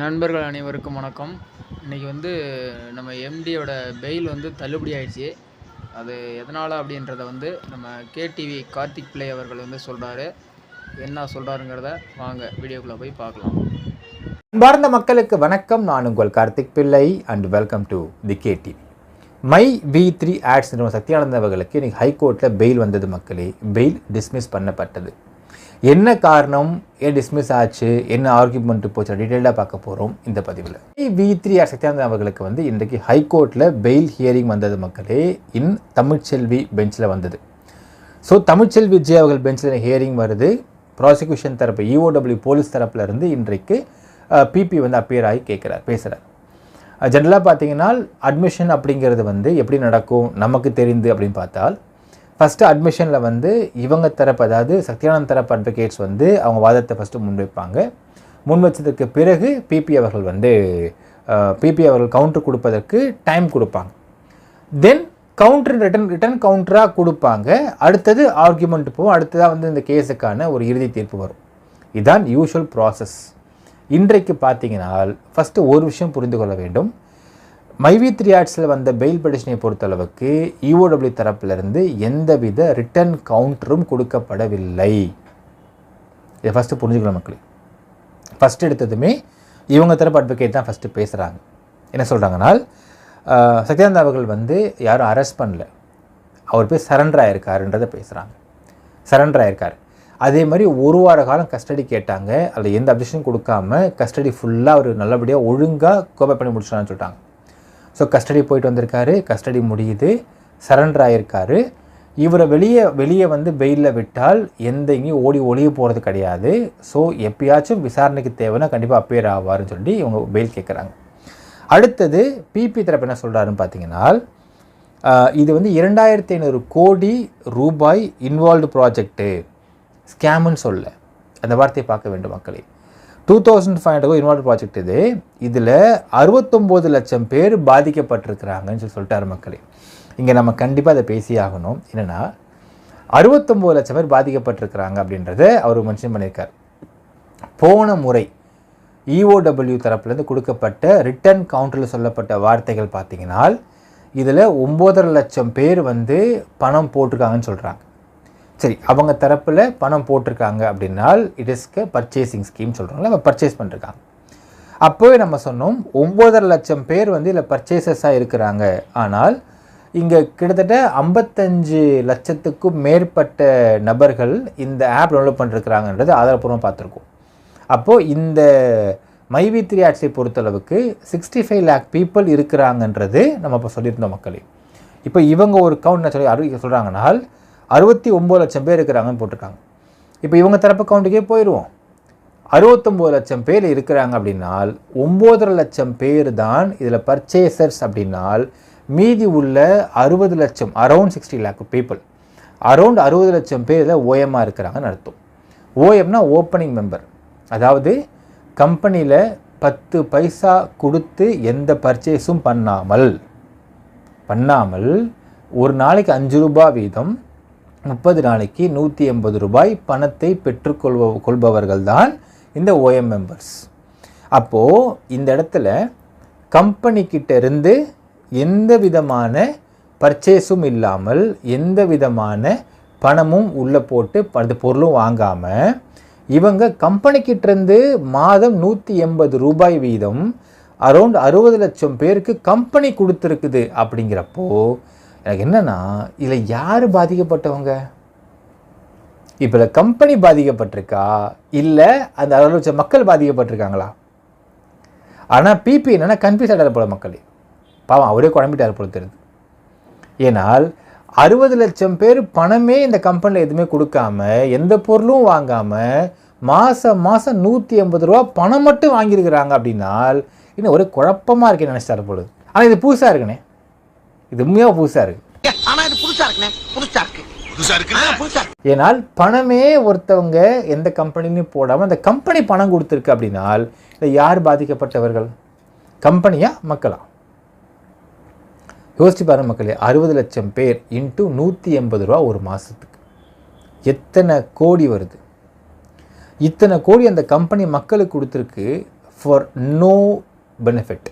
நண்பர்கள் அனைவருக்கும் வணக்கம். இன்றைக்கி வந்து நம்ம எம்டியோட பெயில் வந்து தள்ளுபடி ஆயிடுச்சு. அது எதனால் அப்படின்றத வந்து நம்ம கேடிவி கார்த்திக் பிள்ளை அவர்கள் வந்து சொல்கிறாரு என்ன சொல்கிறாருங்கிறத வாங்க வீடியோக்குள்ளே போய் பார்க்கலாம். அன்பார்ந்த மக்களுக்கு வணக்கம். நான் உங்கள் Karthik Pillai and welcome to the KTV my V three ads நிறுவனம் சத்யானந்த அவர்களுக்கு இன்றைக்கி ஹைகோர்ட்டில் பெயில் வந்தது மக்களே. பெயில் டிஸ்மிஸ் பண்ணப்பட்டது. என்ன காரணம் ஏன் டிஸ்மிஸ் ஆச்சு என்ன ஆர்குமெண்ட் போச்சு டீட்டெயிலாக பார்க்க போகிறோம் இந்த பதிவில். வி த்ரீ ஆர் சத்யானந்தன் அவர்களுக்கு வந்து இன்றைக்கு ஹைகோர்ட்டில் பெயில் ஹியரிங் வந்தது மக்களே இன் தமிழ்ச்செல்வி பெஞ்சில் வந்தது. ஸோ தமிழ்ச்செல்வி விஜய் அவர்கள் பெஞ்சில் ஹியரிங் வருது? ப்ராசிக்யூஷன் தரப்பு இஓடபிள்யூ போலீஸ் தரப்புலேருந்து இன்றைக்கு பிபி வந்து அப்பியர் ஆகி கேட்குறார் பேசுகிறார் ஜென்ரலாக பார்த்தீங்கன்னா அட்மிஷன் அப்படிங்கிறது வந்து எப்படி நடக்கும் நமக்கு தெரிந்து அப்படின்னு பார்த்தால் ஃபஸ்ட்டு அட்மிஷனில் வந்து இவங்க தரப்பு அதாவது சத்யானந்த் தரப்பு அட்வொகேட்ஸ் வந்து அவங்க வாதத்தை ஃபஸ்ட்டு முன்வைப்பாங்க. முன் வச்சதுக்கு பிறகு பிபி அவர்கள் வந்து பிபி அவர்கள் கவுண்டர் கொடுப்பதற்கு டைம் கொடுப்பாங்க. தென் கவுண்டர் ரிட்டன் ரிட்டன் கவுண்டராக கொடுப்பாங்க. அடுத்தது ஆர்குமெண்ட் போகும். அடுத்ததாக வந்து இந்த கேஸுக்கான ஒரு இறுதி தீர்ப்பு வரும். இதுதான் யூஷுவல் ப்ராசஸ் இன்றைக்கு பார்த்தீங்கன்னா ஃபஸ்ட்டு ஒரு விஷயம் புரிந்து கொள்ள வேண்டும். மைவி த்ரீ ஆர்ட்ஸில் வந்த பெயில் பெடிஷனை பொறுத்தளவுக்கு இஓடபிள்யூ தரப்பிலிருந்து எந்தவித ரிட்டர்ன் கவுண்டரும் கொடுக்கப்படவில்லை. இதை ஃபஸ்ட்டு புரிஞ்சுக்கணும் மக்களே. ஃபஸ்ட் எடுத்ததுமே இவங்க தரப்பு அட்வொகேட் தான் ஃபஸ்ட்டு பேசுகிறாங்க என்ன சொல்கிறாங்கன்னா சத்யானந்தா அவர்கள் வந்து யாரும் அரெஸ்ட் பண்ணல. அவர் போய் சரண்டர் ஆயிருக்காருன்றதை பேசுகிறாங்க சரண்டர் ஆயிருக்காரு அதே மாதிரி ஒரு வார காலம் கஸ்டடி கேட்டாங்க. அதில் எந்த அப்ஜெக்ஷனும் கொடுக்காம கஸ்டடி ஃபுல்லாக அவர் நல்லபடியாக ஒழுங்காக கோபை பண்ணி முடிச்சிடான்னு சொல்லிட்டாங்க. ஸோ கஸ்டடி போயிட்டு வந்திருக்காரு. கஸ்டடி முடியுது. சரண்டர் ஆகியிருக்காரு இவரை வெளியே வெளியே வந்து வெயிலில் விட்டால் எந்த எங்கேயும் ஓடி ஒளிய போகிறது கிடையாது. ஸோ எப்பயாச்சும் விசாரணைக்கு தேவைன்னா கண்டிப்பாக அப்பேர் ஆவார்னு சொல்லி இவங்க பெயில் கேட்குறாங்க அடுத்தது பிபி தரப்பு என்ன சொல்கிறாருன்னு பார்த்தீங்கன்னா இது வந்து இரண்டாயிரத்தி ஐநூறு கோடி ரூபாய் இன்வால்வ்டு ப்ராஜெக்ட்டு ஸ்கேமுன்னு சொல்ல. அந்த வார்த்தையை பார்க்க வேண்டும் மக்களே. Two thousand five hundred involve project இது. இதில் அறுபத்தொம்போது லட்சம் பேர் பாதிக்கப்பட்டிருக்கிறாங்கன்னு சொல்லி சொல்லிட்டார் மக்களே. இங்கே நம்ம கண்டிப்பாக அதை பேசி ஆகணும். என்னென்னா அறுபத்தொம்போது லட்சம் பேர் பாதிக்கப்பட்டிருக்கிறாங்க அப்படின்றத அவர் மென்ஷன் பண்ணியிருக்கார். போன முறை இஓடபிள்யூ தரப்புலேருந்து கொடுக்கப்பட்ட ரிட்டர்ன் கவுண்டரில் சொல்லப்பட்ட வார்த்தைகள் பார்த்தீங்கன்னா இதில் ஒம்போதரை லட்சம் பேர் வந்து பணம் போட்டிருக்காங்கன்னு சொல்கிறாங்க சரி அவங்க தரப்பில் பணம் போட்டிருக்காங்க அப்படின்னால் இட் இஸ்க பர்ச்சேசிங் ஸ்கீம் சொல்கிறாங்களா அவங்க பர்ச்சேஸ் பண்ணிருக்காங்க. அப்போவே நம்ம சொன்னோம் ஒம்போதரை லட்சம் பேர் வந்து இதில் பர்ச்சேசஸாக இருக்கிறாங்க. ஆனால் இங்கே கிட்டத்தட்ட ஐம்பத்தஞ்சு லட்சத்துக்கும் மேற்பட்ட நபர்கள் இந்த ஆப் டவுன்லோட் பண்ணிருக்கிறாங்கன்றது ஆதாரப்பூர்வமாக பார்த்துருக்கோம். அப்போது இந்த மைவி த்ரீ ஆட்ஸை பொறுத்தளவுக்கு சிக்ஸ்டி ஃபைவ் லேக் பீப்புள் இருக்கிறாங்கன்றது நம்ம இப்போ சொல்லியிருந்தோம் மக்களே. இப்போ இவங்க ஒரு கவுண்ட் என்ன சொல்லி அறிவிக்க சொல்கிறாங்கன்னா அறுபத்தி ஒம்பது லட்சம் பேர் இருக்கிறாங்கன்னு போட்டிருக்காங்க. இப்போ இவங்க தரப்பு கவுண்டுக்கே போயிடுவோம் அறுபத்தொம்போது லட்சம் பேர் இருக்கிறாங்க அப்படின்னால் ஒம்போதரை லட்சம் பேர் தான் இதில் பர்ச்சேசர்ஸ் அப்படின்னால் மீதி உள்ள அறுபது லட்சம் around sixty lakh people around அறுபது லட்சம் பேர் இதில் ஓஎம்மாக இருக்கிறாங்கன்னு அர்த்தம். ஓஎம்னா ஓப்பனிங் மெம்பர் அதாவது கம்பெனியில் பத்து பைசா கொடுத்து எந்த பர்ச்சேஸும் பண்ணாமல் பண்ணாமல் ஒரு நாளைக்கு அஞ்சு ரூபா வீதம் முப்பது நாளைக்கு நூற்றி எண்பது ரூபாய் பணத்தை பெற்றுக்கொள்வ கொள்பவர்கள் தான் இந்த ஓஎம் மெம்பர்ஸ் அப்போது இந்த இடத்துல கம்பெனிக்கிட்ட இருந்து எந்த விதமான பர்ச்சேஸும் இல்லாமல் எந்த விதமான பணமும் உள்ளே போட்டு அது பொருளும் வாங்காமல் இவங்க கம்பெனிக்கிட்டேருந்து மாதம் நூற்றி எண்பது ரூபாய் வீதம் அரௌண்ட் அறுபது லட்சம் பேருக்கு கம்பெனி கொடுத்துருக்குது அப்படிங்கிறப்போ எனக்கு என்னென்னா இதில் யார் பாதிக்கப்பட்டவங்க? இப்போ கம்பெனி பாதிக்கப்பட்டிருக்கா? இல்லை அந்த அறுபது மக்கள் பாதிக்கப்பட்டிருக்காங்களா? ஆனால் பிபி என்னென்னா கன்ஃபியூஸ் ஆகிடாத போல மக்கள். பாவம் அவரே குழம்பிட்டார் போல தெரியுது. ஏனால் அறுபது லட்சம் பேர் பணமே இந்த கம்பெனியில் எதுவுமே கொடுக்காம எந்த பொருளும் வாங்காமல் மாதம் மாதம் நூற்றி எண்பது ரூபா பணம் மட்டும் வாங்கியிருக்கிறாங்க அப்படின்னால் இன்னும் ஒரு குழப்பமாக இருக்கேன்னு நினச்சிட்டாரு பொழுது ஆனால் இது புதுசாக இருக்குண்ணே இது உண்மையாக புதுசாக இருக்குது ஆனா இது புதுசா இருக்குண்ணே. புதுசா இருக்கு. புதுசா இருக்குல்ல புதுசா இருக்கு. ஏனால் பணமே ஒருத்தவங்க எந்த கம்பெனிலையும் போடாமல் அந்த கம்பெனி பணம் கொடுத்துருக்கு அப்படின்னால் இதை யார் பாதிக்கப்பட்டவர்கள்? கம்பெனியா மக்களா? யோசிச்சு பாருங்க மக்களே அறுபது லட்சம் பேர் இன்ட்டு நூற்றி எண்பது ரூபா ஒரு மாதத்துக்கு எத்தனை கோடி வருது? இத்தனை கோடி அந்த கம்பெனி மக்களுக்கு கொடுத்துருக்கு ஃபார் நோ பெனிஃபிட்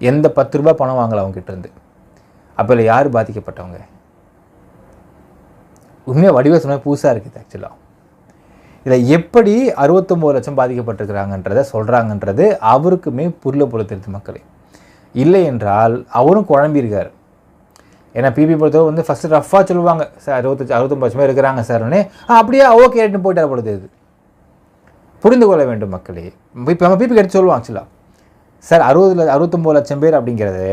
எந்த பத்து ரூபாய் பணம் வாங்கலை அவங்ககிட்ட இருந்து அப்போ இல்லை யார் பாதிக்கப்பட்டவங்க? உண்மையாக வடிவ சொன்னால் புதுசாக இருக்குது ஆக்சுவலாக இதில் எப்படி அறுபத்தொம்போது லட்சம் பாதிக்கப்பட்டிருக்கிறாங்கன்றத சொல்கிறாங்கன்றது அவருக்குமே புரிய போல மக்களே. இல்லை என்றால் அவரும் குழம்பியிருக்கார் ஏன்னா பிபி பொறுத்தவரை வந்து ஃபஸ்ட்டு ரஃபாக சொல்லுவாங்க. சார் அறுபத்தஞ்சு அறுபத்தொம்பது லட்சமே இருக்கிறாங்க சார்னே அப்படியே ஓகேன்னு போயிட்டார் பொழுது இது புரிந்து கொள்ள வேண்டும் மக்களே. இப்போ நம்ம பிபி கேட்டு சொல்லுவோம் ஆக்சுவலாக சார் அறுபது ல- அறுபத்தொம்போது லட்சம் பேர் அப்படிங்கிறது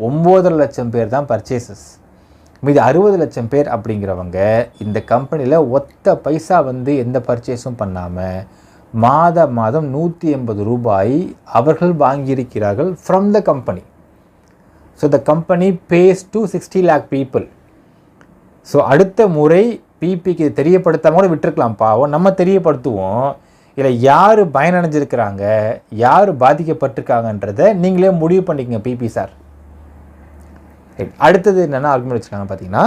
ஒம்போதரை லட்சம் பேர் தான் பர்ச்சேசஸ் மீது அறுபது லட்சம் பேர் அப்படிங்கிறவங்க இந்த கம்பெனியில் ஒத்த பைசா வந்து எந்த பர்ச்சேஸும் பண்ணாமல் மாத மாதம் நூற்றி எண்பது ரூபாய் அவர்கள் வாங்கியிருக்கிறார்கள் from the company so the company pays to sixty lakh people so அடுத்த முறை பிபிக்கு தெரியப்படுத்தாம கூட விட்டுருக்கலாம் பாவம் நம்ம தெரியப்படுத்துவோம். இதில் யார் பயனடைஞ்சிருக்கிறாங்க யார் பாதிக்கப்பட்டிருக்காங்கன்றதை நீங்களே முடிவு பண்ணிக்கங்க பிபி சார் ரைட் அடுத்தது என்னென்னா ஆர்குமெண்ட் வச்சுருக்காங்க பார்த்தீங்கன்னா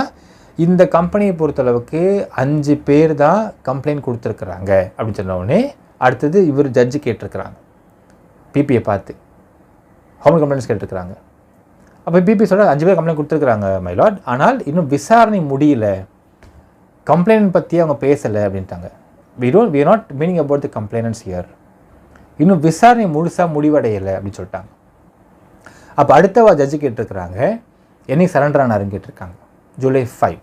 இந்த கம்பெனியை பொறுத்தளவுக்கு அஞ்சு பேர் தான் கம்ப்ளைண்ட் கொடுத்துருக்குறாங்க அப்படின்னு சொன்ன அடுத்தது இவர் ஜட்ஜு கேட்டிருக்கிறாங்க. பிபியை பார்த்து. ஹோம் கம்ப்ளைண்ட்ஸ் கேட்டிருக்கிறாங்க. அப்போ பிபி சொல்ல அஞ்சு பேர் கம்ப்ளைண்ட் கொடுத்துருக்குறாங்க மைலாட் ஆனால் இன்னும் விசாரணை முடியல. கம்ப்ளைண்ட் பற்றி அவங்க பேசலை அப்படின்ட்டாங்க. We don't we not meaning about the complainants here இன்னும் விசாரணை முழுசாக முடிவடையலை அப்படின்னு சொல்லிட்டாங்க. அப்போ அடுத்தவா ஜட்ஜு கேட்டிருக்கிறாங்க. என்னைக்கு சரண்டர் ஆனாருன்னு கேட்டிருக்காங்க. ஜூலை ஃபைவ்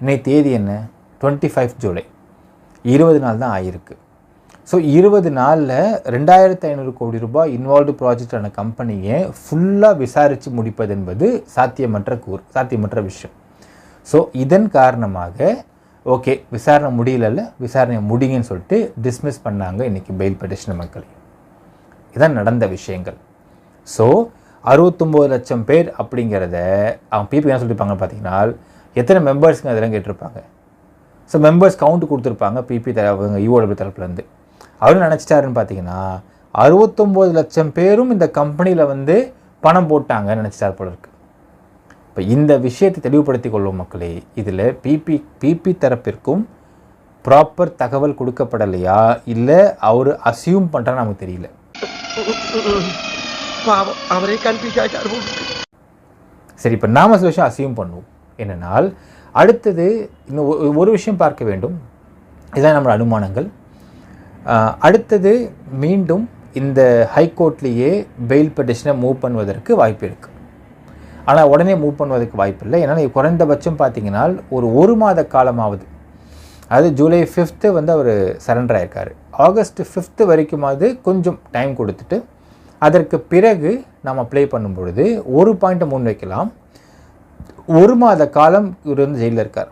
இன்னைக்கு தேதி என்ன? டுவெண்ட்டி ஃபைவ் ஜூலை இருபது நாள் தான் ஆயிருக்கு. ஸோ இருபது நாளில் ரெண்டாயிரத்து ஐநூறு கோடி ரூபாய் இன்வால்வ்டு ப்ராஜெக்டான கம்பெனியை ஃபுல்லாக விசாரித்து முடிப்பது என்பது சாத்தியமற்ற கூறு சாத்தியமற்ற விஷயம். ஸோ இதன் காரணமாக ஓகே விசாரணை முடியலல்ல விசாரணை முடிங்கன்னு சொல்லிட்டு டிஸ்மிஸ் பண்ணாங்க இன்றைக்கி பெயில் பெட்டிஷன் மக்களை. இதான் நடந்த விஷயங்கள். ஸோ அறுபத்தொம்போது லட்சம் பேர் அப்படிங்கிறத அவங்க பிபி என்ன சொல்லியிருப்பாங்க பார்த்தீங்கன்னா எத்தனை மெம்பர்ஸுங்க அதெல்லாம் கேட்டிருப்பாங்க. ஸோ மெம்பர்ஸ் கவுண்ட் கொடுத்துருப்பாங்க பிபி தர அவங்க யூஓடபிள்யூ தரப்புலேருந்து அவரும் நினச்சிட்டாருன்னு பார்த்தீங்கன்னா அறுபத்தொம்போது லட்சம் பேரும் இந்த கம்பெனியில் வந்து பணம் போட்டாங்கன்னு நினச்சிட்டார் போல இருக்குது இப்போ இந்த விஷயத்தை தெளிவுபடுத்திக் கொள்வோம் மக்களே இதில் பிபி பிபி தரப்பிற்கும் ப்ராப்பர் தகவல் கொடுக்கப்படலையா? இல்லை அவர் அசியூம் பண்ணுறான்னு நமக்கு தெரியல. அவரே. சரி இப்போ நாம சில விஷயம் அசியூம் பண்ணுவோம். என்னென்னால் அடுத்தது இன்னும் ஒரு விஷயம் பார்க்க வேண்டும். இதான் நம்மளோட அனுமானங்கள். அடுத்தது மீண்டும் இந்த ஹைகோர்ட்லேயே பெயில் பெட்டிஷனை மூவ் பண்ணுவதற்கு வாய்ப்பு இருக்குது ஆனால் உடனே மூவ் பண்ணுவதற்கு வாய்ப்பு இல்லை ஏன்னா குறைந்தபட்சம் பார்த்தீங்கன்னா ஒரு ஒரு மாத காலமாவது அதாவது ஜூலை ஃபிஃப்த்து வந்து அவர் சரண்டர் ஆயிருக்கார். ஆகஸ்ட் ஃபிஃப்த்து வரைக்குமாவது கொஞ்சம் டைம் கொடுத்துட்டு அதற்கு பிறகு நாம் அப்ளை பண்ணும் பொழுது ஒரு பாயிண்ட்டை முன் வைக்கலாம். ஒரு மாத காலம் இவர் வந்து ஜெயிலில் இருக்கார்.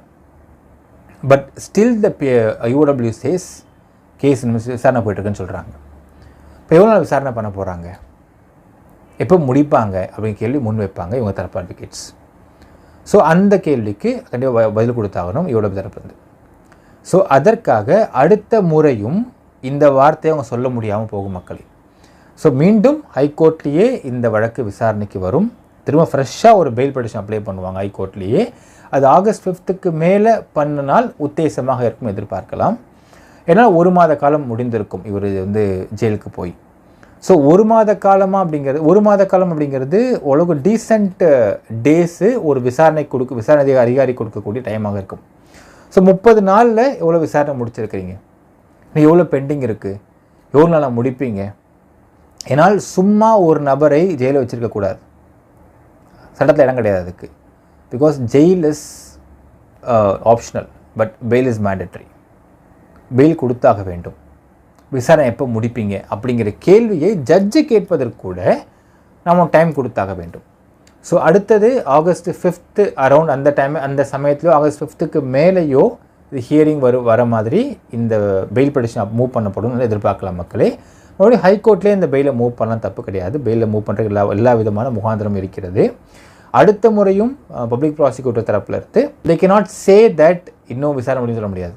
But still the P UW says case விசாரணை போயிட்டுருக்குன்னு சொல்கிறாங்க இப்போ எவ்வளோ நாள் விசாரணை பண்ண போகிறாங்க எப்போ முடிப்பாங்க அப்படின்னு கேள்வி முன் வைப்பாங்க இவங்க தரப்பு அட்வொகேட்ஸ் ஸோ அந்த கேள்விக்கு கண்டிப்பாக பதில் கொடுத்தாகணும் இவ்வளோ தரப்புலேருந்து ஸோ அதற்காக அடுத்த முறையும் இந்த வார்த்தையை அவங்க சொல்ல முடியாமல் போகும் மக்களே. ஸோ மீண்டும் ஹைகோர்ட்லேயே இந்த வழக்கு விசாரணைக்கு வரும். திரும்ப ஃப்ரெஷ்ஷாக ஒரு பெயில் பெட்டிஷன் அப்ளை பண்ணுவாங்க ஹைகோர்ட்லேயே அது ஆகஸ்ட் ஃபிஃப்த்துக்கு மேலே பண்ணினால் உத்தேசமாக இருக்கும் எதிர்பார்க்கலாம். ஏன்னா ஒரு மாத காலம் முடிந்திருக்கும். இவர் வந்து ஜெயிலுக்கு போய். ஸோ ஒரு மாத காலமாக அப்படிங்கிறது ஒரு மாத காலம் அப்படிங்கிறது உலக டீசெண்ட் டேஸு ஒரு விசாரணை கொடுக்க விசாரணை அதிகாரி- அதிகாரி கொடுக்கக்கூடிய டைமாக இருக்கும். ஸோ முப்பது நாளில் எவ்வளோ விசாரணை முடிச்சிருக்கிறீங்க? நீ எவ்வளோ பெண்டிங் இருக்குது எவ்வளோ நாளாக முடிப்பீங்க? ஏன்னால் சும்மா ஒரு நபரை ஜெயிலில் வச்சிருக்கக்கூடாது சட்டத்தில் இடம் கிடையாது அதுக்கு. Because jail is optional but bail is mandatory bail கொடுத்தாக வேண்டும். விசாரணை எப்போ முடிப்பீங்க அப்படிங்கிற கேள்வியை ஜட்ஜு கேட்பதற்கு கூட நம்ம டைம் கொடுத்தாக வேண்டும். ஸோ அடுத்தது ஆகஸ்ட் ஃபிஃப்த்து அரவுண்ட் அந்த டைம் அந்த சமயத்துலையோ ஆகஸ்ட் ஃபிஃப்த்துக்கு மேலேயோ இது ஹியரிங் வரு வர மாதிரி இந்த பெயில் பெடிஷன் மூவ் பண்ணப்படும் எதிர்பார்க்கலாம் மக்களே. மறுபடியும் ஹைகோர்ட்லேயே இந்த பெயிலை மூவ் பண்ணலாம் தப்பு கிடையாது. பெயிலில் மூவ் பண்ணுற எல்லா எல்லா விதமான முகாந்திரம் இருக்கிறது. அடுத்த முறையும் பப்ளிக் ப்ராசிக்யூட்டர் தரப்பில் இருந்து தே நாட் சே தட் இன்னும் விசாரணை முடியும் சொல்ல முடியாது.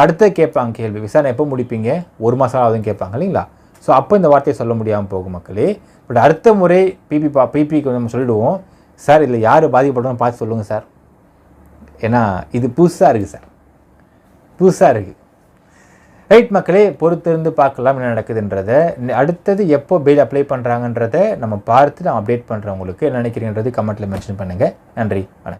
அடுத்த கேட்பாங்க கேள்வி விசாரணை எப்போ முடிப்பீங்க? ஒரு மாதம் ஆகுதுன்னு கேட்பாங்க இல்லைங்களா? ஸோ அப்போ இந்த வார்த்தையை சொல்ல முடியாமல் போகும் மக்களே. பட் அடுத்த முறை பிபி பா பிபிக்கு நம்ம சொல்லிடுவோம். சார் இதில் யார் பாதிக்கப்படணும் பார்த்து சொல்லுங்கள் சார் ஏன்னா இது புதுசாக இருக்குது சார் புதுசாக இருக்குது ரைட் மக்களே பொறுத்திருந்து பார்க்கலாம் என்ன நடக்குதுன்றதை. அடுத்தது எப்போ பெயில் அப்ளை பண்ணுறாங்கன்றதை நம்ம பார்த்து நான் அப்டேட் பண்ணுறவங்களுக்கு என்ன நினைக்கிறீங்கன்றது கமெண்ட்டில் மென்ஷன் பண்ணுங்கள் நன்றி வணக்கம்.